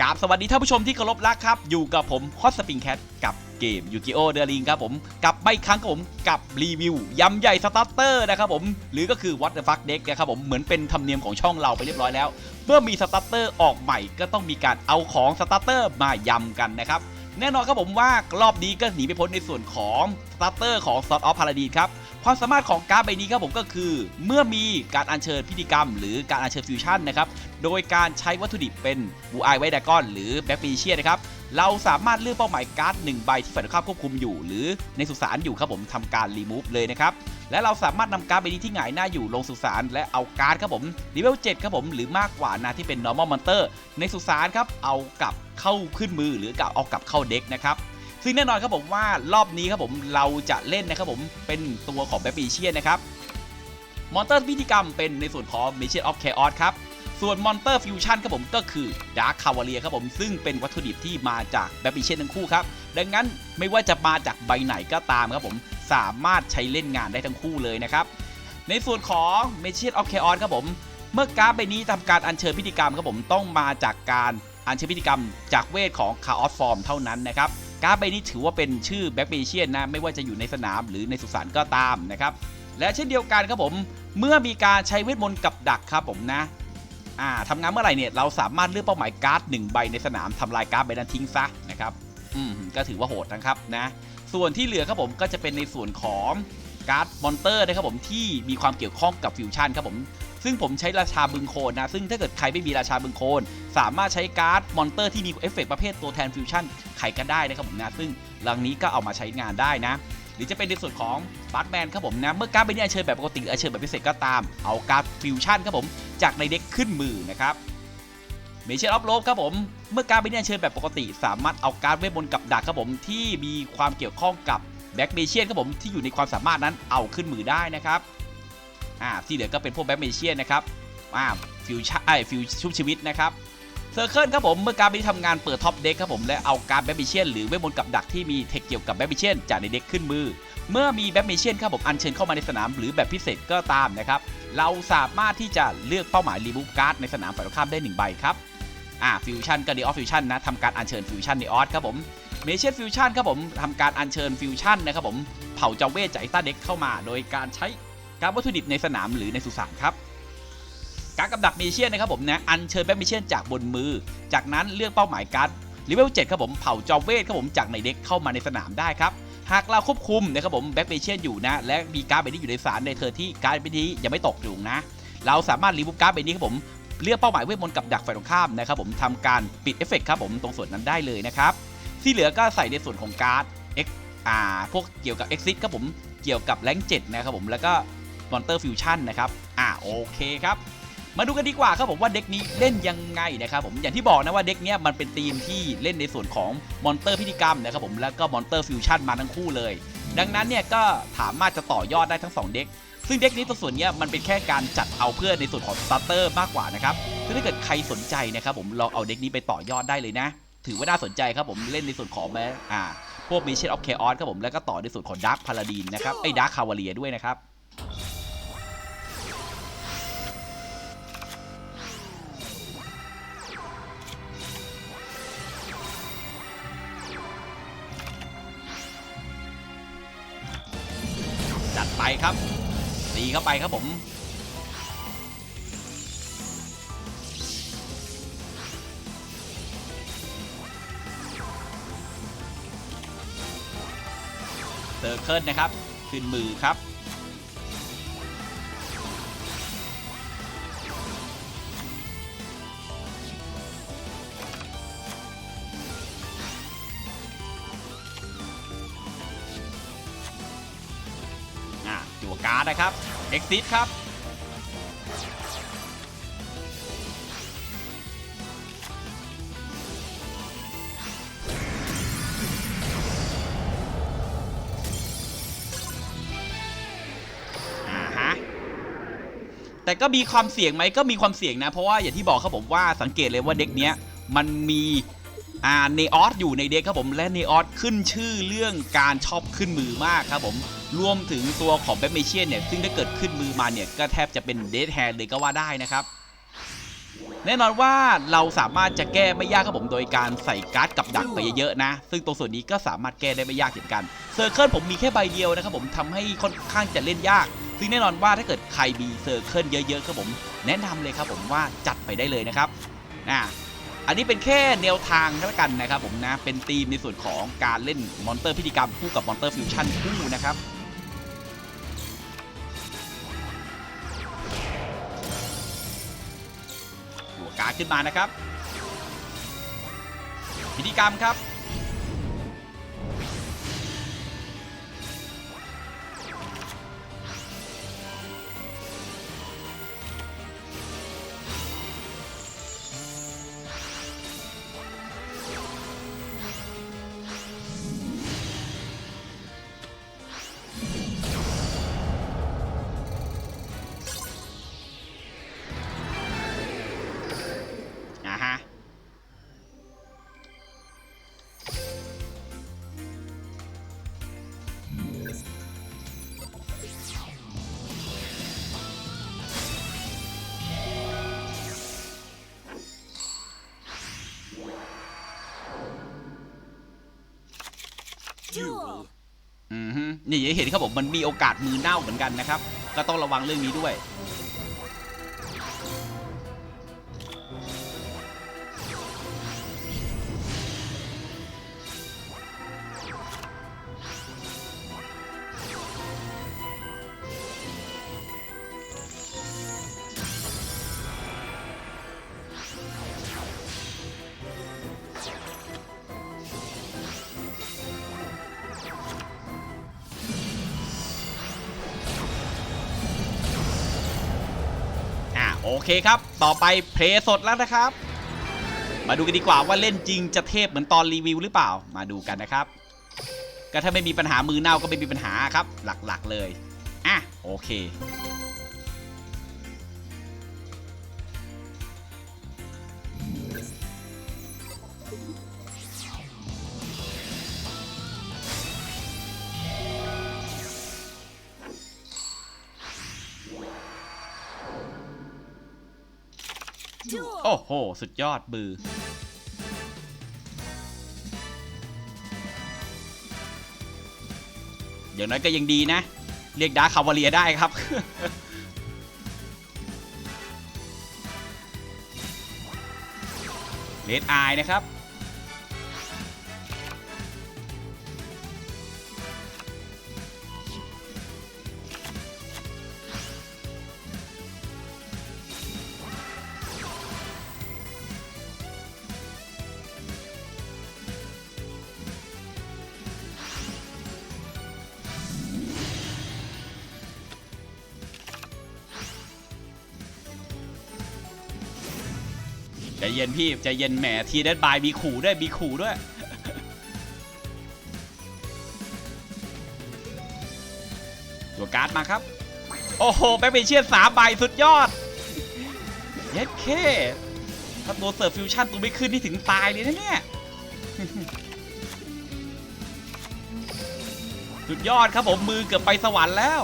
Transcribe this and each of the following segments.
กราบสวัสดีท่านผู้ชมที่เคารพรักครับ อยู่กับผมฮอตสปริงแคทกับเกมยูกิโอเดลิงครับผมกับไม่ครั้งครับผมกับรีวิวยำใหญ่สตาร์เตอร์นะครับผม หรือก็คือ What the fuck deck นะครับผม เหมือนเป็นธรรมเนียมของช่องเราไปเรียบร้อยแล้ว เมื่อมีสตาร์เตอร์ออกใหม่ก็ต้องมีการเอาของสตาร์เตอร์มายำกันนะครับ แน่นอนครับผมว่ารอบนี้ก็หนีไม่พ้นในส่วนของสตาร์เตอร์ของ Sword of Paladin ครับ ความสามารถของการ์ดใบนี้ครับผมก็คือ เมื่อมีการอัญเชิญพิธีกรรม หรือการอัญเชิญฟิวชั่นนะครับโดยการใช้วัตถุดิบเป็นบูไอไวดากอนหรือแบ็กปีเชียนะครับเราสามารถเลือกเป้าหมายการ์ดหนึ่งใบที่ฝ่ายตรงข้ามควบคุมอยู่ หรือในสุสานอยู่ครับผมทำการรีมูฟเลยนะครับและเราสามารถนำการ์ดใบนี้ที่หงายหน้าอยู่ลงสุสานและเอาการ์ดครับผมเลเวล7ครับผมหรือมากกว่านะที่เป็น normal monster ในสุสานครับเอากลับเข้าขึ้นมือหรือกับเอากลับเข้าเด็กนะครับ ซึ่งแน่นอนครับผมว่ารอบนี้ครับผมเราจะเล่นนะครับผมเป็นตัวของแบปปีเชียนะครับมอนเตอร์พิธีกรรมเป็นในส่วนของ Mission of Chaos ครับ ส่วนมอนเตอร์ฟิวชั่นครับผมก็คือ Dark Cavalier ครับผม ซึ่งเป็นวัตถุดิบที่มาจากแบปปีเชียทั้งคู่ครับ ดังนั้นไม่ว่าจะมาจากใบไหนก็ตามครับผม สามารถใช้เล่นงานได้ทั้งคู่เลยนะครับ ในส่วนของ Mission of Chaos ครับผม เมื่อการ์ดใบนี้ทำการอัญเชิญพิธีกรรมครับผมต้องมาจากการอัญเชิญพิธีกรรม จากเวทของ Chaos Form เท่านั้นนะครับ การ์ดใบนี้ถือว่าเป็นชื่อแบ็กเบเชียนนะไม่ว่าจะอยู่ในสนามหรือในสุสานก็ตามนะครับและเช่นเดียวกันครับผมเมื่อมีการใช้เวทมนต์กับดักครับผมนะอ่าทำงานเมื่อไหร่เนี่ยเราสามารถเลือกเป้าหมายการ์ดหนึ่งใบในสนามทำลายการ์ดใบนั้นทิ้งซะนะครับอืมก็ถือว่าโหดนะครับนะส่วนที่เหลือครับผมก็จะเป็นในส่วนของการ์ดมอนเตอร์นะครับผมที่มีความเกี่ยวข้องกับฟิวชั่นครับผม ซึ่งผมใช้ราชาบึงโคนนะ ซึ่งถ้าเกิดใครไม่มีราชาบึงโคน สามารถใช้การ์ดมอนเตอร์ที่มีเอฟเฟกต์ประเภทตัวแทนฟิวชั่นใครก็ได้นะครับผมนะซึ่งรังนี้ก็เอามาใช้งานได้นะหรือจะเป็นในส่วนของบาร์แมนครับผมนะ เมื่อการ์ดใบนี้เชิญแบบปกติเชิญแบบพิเศษก็ตาม เอาการ์ดฟิวชั่นครับผม จากในเด็กขึ้นมือนะครับเมเชอร์ออฟโลฟครับผม เมื่อการ์ดใบนี้เชิญแบบปกติ สามารถเอาการ์ดเวทมนต์กับดักครับผมที่มีความเกี่ยวข้องกับแบ็กเมเชียนครับผมที่อยู่ในความสามารถนั้นเอาขึ้นมือได้นะครับ อ่าที่เหลือก็เป็นพวกแบ็กเมเชียนนะครับอ่าฟิวชั่นไอฟิวชุบชีวิตนะครับเซอร์เคิลครับผมเมื่อการ์ดนี้ทำงานเปิดท็อปเด็กครับผมและเอาการแบ็กเมเชียนหรือเวทมนต์กับดักที่มีเทคเกี่ยวกับแบ็กเมเชียนจากในเด็กขึ้นมือ เมื่อมีแบ็กเมเชียนครับผมอัญเชิญเข้ามาในสนามหรือแบบพิเศษก็ตามนะครับเราสามารถที่จะเลือกเป้าหมายรีมูฟการ์ดในสนามฝ่ายตรงข้ามได้หนึ่งใบครับอ่าฟิวชั่นก็ดีออฟฟิวชั่นนะทำการอัญเชิญฟิวชั่นในออสครับผมเมเชียนฟิวชั่นครับผมทำการอัญเชิญฟิวชั่นนะครับผมเผาเจ้าเวทจากไอต้าเด็กเข้ามา โดยการใช้ การวัตถุดิบในสนามหรือในสุสานครับการกับดักเมเชียนนะครับผมนะอัญเชิญแบ็คเมเชียนจากบนมือ จากนั้นเลือกเป้าหมายการ์ดเลเวล7ครับผมเผาจอมเวทครับผมจากในเด็กเข้ามาในสนามได้ครับหากเราควบคุมนะครับผมแบ็คเมเชียนอยู่นะ และมีการ์ดใบนี้อยู่ในสารในเธอที่การ์ดใบนี้ยังไม่ตกอยู่นะ เราสามารถรีมูการ์ดใบนี้ครับผมเลือกเป้าหมายเวทมนต์กับดักฝ่ายตรงข้ามนะครับผมทำการปิดเอฟเฟกต์ครับผมตรงส่วนนั้นได้เลยนะครับที่เหลือก็ใส่ในส่วนของการ์ด X อ่าพวกเกี่ยวกับ Exit ครับผมเกี่ยวกับแรงเจ็ดนะครับผมแล้วก็ มอนเตอร์ฟิวชั่นนะครับอ่าโอเคครับมาดูกันดีกว่าครับผมว่าเด็กนี้เล่นยังไงนะครับผมอย่างที่บอกนะว่าเด็กเนี้ยมันเป็นทีมที่เล่นในส่วนของมอนเตอร์พิธีกรรมนะครับผมแล้วก็มอนเตอร์ฟิวชั่นมาทั้งคู่เลย ดังนั้นเนี่ยก็สามารถจะต่อยอดได้ทั้ง 2 เด็กซึ่งเด็กนี้ตัวส่วนเนี้ยมันเป็นแค่การจัดเอาเพื่อในส่วนของสตาร์เตอร์มากกว่านะครับคือถ้าเกิดใครสนใจนะครับผมลองเอาเด็กนี้ไปต่อยอดได้เลยนะ ถือว่าน่าสนใจครับผมเล่นในส่วนของแม้อ่าพวกมิชชั่นออฟเคออสครับผมแล้วก็ต่อในส่วนของดาร์คพาราดีนนะครับไอ้ดาร์คคาวาเลียด้วยนะครับ ครับตีเข้าไปครับผมเซอร์เคิลนะครับ ขึ้นมือครับ การ์ดนะครับ Exit ครับอ่าฮะแต่ก็มีความเสี่ยงไหมก็มีความเสี่ยงนะ เพราะว่าอย่างที่บอกครับผมว่าสังเกตเลยว่าเด็กเนี้ยมันมีอ่าเนออสอยู่ในเด็กครับผมและเนออสขึ้นชื่อเรื่องการชอบขึ้นมือมากครับผม รวมถึงตัวของแบทเมเชียนเนี่ยซึ่งถ้าเกิดขึ้นมือมาเนี่ยก็แทบจะเป็นเดทแฮนเลยก็ว่าได้นะครับแน่นอนว่าเราสามารถจะแก้ไม่ยากครับผมโดยการใส่การ์ดกับดักไปเยอะๆนะ ซึ่งตรงส่วนนี้ก็สามารถแก้ได้ไม่ยากเช่นกันเซอร์เคิลผมมีแค่ใบเดียวนะครับผมทำให้ค่อนข้างจะเล่นยาก ซึ่งแน่นอนว่าถ้าเกิดใครมีเซอร์เคิลเยอะๆครับผมแนะนำเลยครับผมว่าจัดไปได้เลยนะครับอ่าอันนี้เป็นแค่แนวทางเท่ากันนะครับผมนะเป็นธีมในส่วนของการเล่นมอนเตอร์พิธีกรรมคู่กับมอนเตอร์ฟิวชั่นคู่นะครับ หัวการดขึ้นมานะครับพิธีกรรมครับ อืมฮึนี่อย่างที่เห็นครับผมมันมีโอกาสมือเน่าเหมือนกันนะครับ ก็ต้องระวังเรื่องนี้ด้วย โอเคครับ ต่อไปเพลย์สดแล้วนะครับ มาดูกันดีกว่าว่าเล่นจริงจะเทพเหมือนตอนรีวิวหรือเปล่า มาดูกันนะครับ ก็ถ้าไม่มีปัญหามือเน่าก็ไม่มีปัญหาครับ หลักๆเลย อะโอเค โอ้โห สุดยอดบือ อย่างน้อยก็ยังดีนะ เรียกดาคคาวาเลียได้ครับ เลดอายนะครับ ใจเย็นพี่ใจเย็นแหมทีเด็ดบายมีขู่ด้วยมีขู่ด้วยตัวการ์ดมาครับ โอ้โหแบ็คเบเชียนสามใบสุดยอดเย็ดเคถ้าตัวเสิร์ฟฟิวชั่นตัวไม่ขึ้นนี่ถึงตายเลยนะเนี่ย สุดยอดครับผมมือเกือบไปสวรรค์แล้ว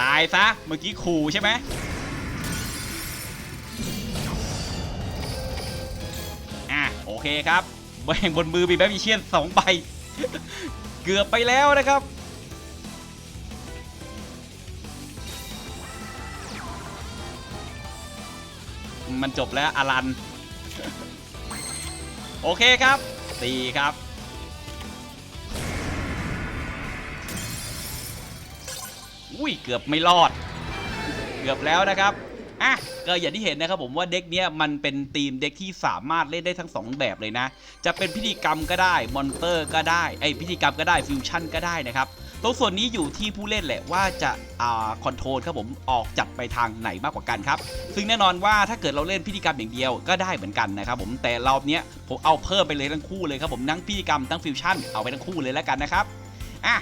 ตายซะ เมื่อกี้ขู่ใช่ไหมอะโอเคครับแบนบนมือมีแบมิเชียนสองใบ เกือบไปแล้วนะครับมันจบแล้วอารัน โอเคครับ ตีครับ อุ้ยเกือบไม่รอด เกือบแล้วนะครับอะก็อย่างที่เห็นนะครับผมว่าเด็กเนี้ยมันเป็นทีมเด็กที่สามารถเล่นได้ทั้ง 2 แบบเลยนะ จะเป็นพิธีกรรมก็ได้มอนเตอร์ก็ได้ไอพิธีกรรมก็ได้ฟิวชั่นก็ได้นะครับตรงส่วนนี้อยู่ที่ผู้เล่นแหละว่าจะอ่าคอนโทรลครับผมออกจัดไปทางไหนมากกว่ากันครับ ซึ่งแน่นอนว่าถ้าเกิดเราเล่นพิธีกรรมอย่างเดียวก็ได้เหมือนกันนะครับผมแต่รอบเนี้ยผมเอาเพิ่มไปเลยทั้งคู่เลยครับผมทั้งพิธีกรรมทั้งฟิวชั่นเอาไปทั้งคู่เลยแล้วกันนะครับอะ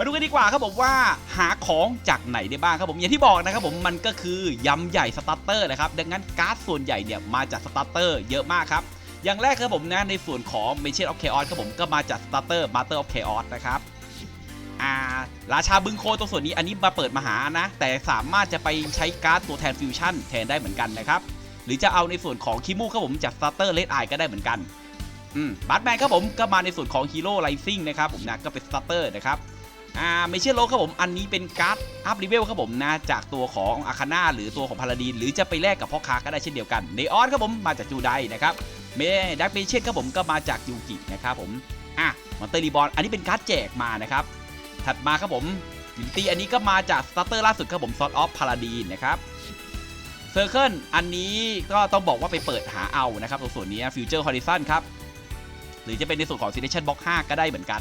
มาดูกันดีกว่าครับผมว่าหาของจากไหนได้บ้างครับผมอย่างที่บอกนะครับผมมันก็คือยำใหญ่สตาร์เตอร์นะครับดังนั้นการ์ดส่วนใหญ่เนี่ยมาจากสตาร์เตอร์เยอะมากครับอย่างแรกครับผมนะในส่วนของ m a g i c of Chaos ครับผมก็มาจาก Starter Master of Chaos นะครับอ่าราชาบึงโคตัวส่วนนี้อันนี้มาเปิดมาหานะ แต่สามารถจะไปใช้การ์ดตัวแทนฟิวชั่นแทนได้เหมือนกันนะครับหรือจะเอาในส่วนของคิมูครับผมจาก Starter Red Eye ก็ได้เหมือนกันอืมบัตแมนครับผมก็มาในส่วนของ Hero Rising นะครับผมนะก็เป็น Starter นะครับ อ่าไม่เชื่อโลครับผมอันนี้เป็นการ์ดอัพเลเวลครับผมนะจากตัวของอาคาน่าหรือตัวของพาราดีนหรือจะไปแลกกับพ่อค้าก็ได้เช่นเดียวกันเนออนครับผมมาจากจูไดนะครับเมดักเมเชนครับผมก็มาจากยูกินะครับผมอะมอนเตอร์รีบอลอันนี้เป็นการ์ดแจกมานะครับถัดมาครับผมวินตีอันนี้ก็มาจากสตาร์เตอร์ล่าสุดครับผมซอ t ออฟพาราดีนนะครับเซอร์เคิลอันนี้ก็ต้องบอกว่าไปเปิดหาเอานะครับตัวส่วนนี้ฟิวเจอร์ฮอริซอนครับหรือจะเป็นในส่วนของ Selection Box 5ก็ได้เหมือนกัน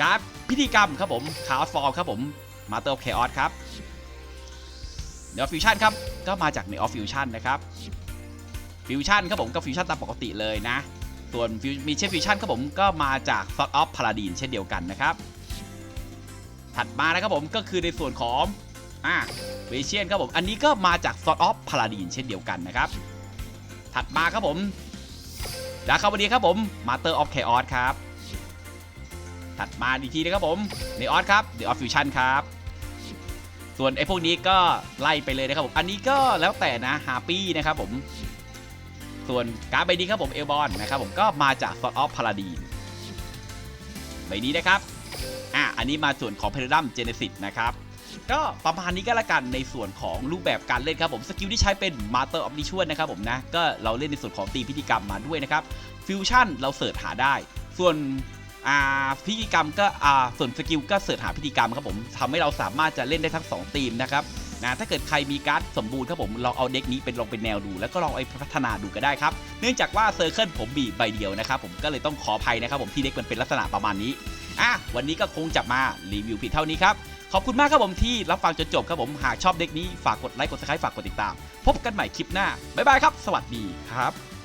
การ์ดพิธีกรรมครับผมคาร์ฟอร์ครับผมมาเตอร์ออฟเคออสครับเนอฟิวชั่นครับก็มาจากเนอฟิวชั่นนะครับฟิวชั่นครับผมก็ฟิวชั่นตามปกติเลยนะ ส่วนมีเช่นฟิวชั่นครับผมก็มาจาก s อ r t of Paladin เช่นเดียวกันนะครับ ถัดมานะครับผมก็คือในส่วนของอ่าเวเชียนครับผมอันนี้ก็มาจาก s อ r t of Paladin เช่นเดียวกันนะครับ ถัดมาครับผมดาคาบดีครับผม Master of Chaos ครับ ถัดมาอีกทีนะครับผมเนออสครับเดออฟฟิวชั่นครับส่วนไอ้พวกนี้ก็ไล่ไปเลยนะครับผม อันนี้ก็แล้วแต่นะฮาปี้นะครับผม ส่วนการ์ดใบนี้ครับผมเอลบอนนะครับผมก็มาจาก s อ r t of Paladin ใบนี้นะครับ อะอันนี้มาส่วนของ p e r i d u m Genesis นะครับ ก็ประมาณนี้ก็แล้วกันในส่วนของรูปแบบการเล่นครับผม สกิลที่ใช้เป็น Master of Ritual นะครับผมนะ ก็เราเล่นในส่วนของตีพิธีกรรมมาด้วยนะครับ ฟิวชั่นเราเสิร์ชหาได้ ส่วน อ่าพิธีกรรมก็อ่าส่วนสกิลก็เสิร์ชหาพิธีกรรมครับผมทำให้เราสามารถจะเล่นได้ทั้งสองทีมนะครับนะถ้าเกิดใครมีการ์ดสมบูรณ์ครับผมลองเอาเด็กนี้เป็นลองเป็นแนวดู แล้วก็ลองเอาไปพัฒนาดูก็ได้ครับ เนื่องจากว่าเซอร์เคิลผมบีใบเดียวนะครับผมก็เลยต้องขออภัยนะครับผมที่เด็กมันเป็นลักษณะประมาณนี้อะวันนี้ก็คงจะมารีวิวเพียงเท่านี้ครับ ขอบคุณมากครับผมที่รับฟังจนจบครับผมหากชอบเด็กนี้ฝากกดไลค์กดซับสไครต์ฝากกดติดตาม พบกันใหม่คลิปหน้าบ๊ายบายครับ สวัสดีครับ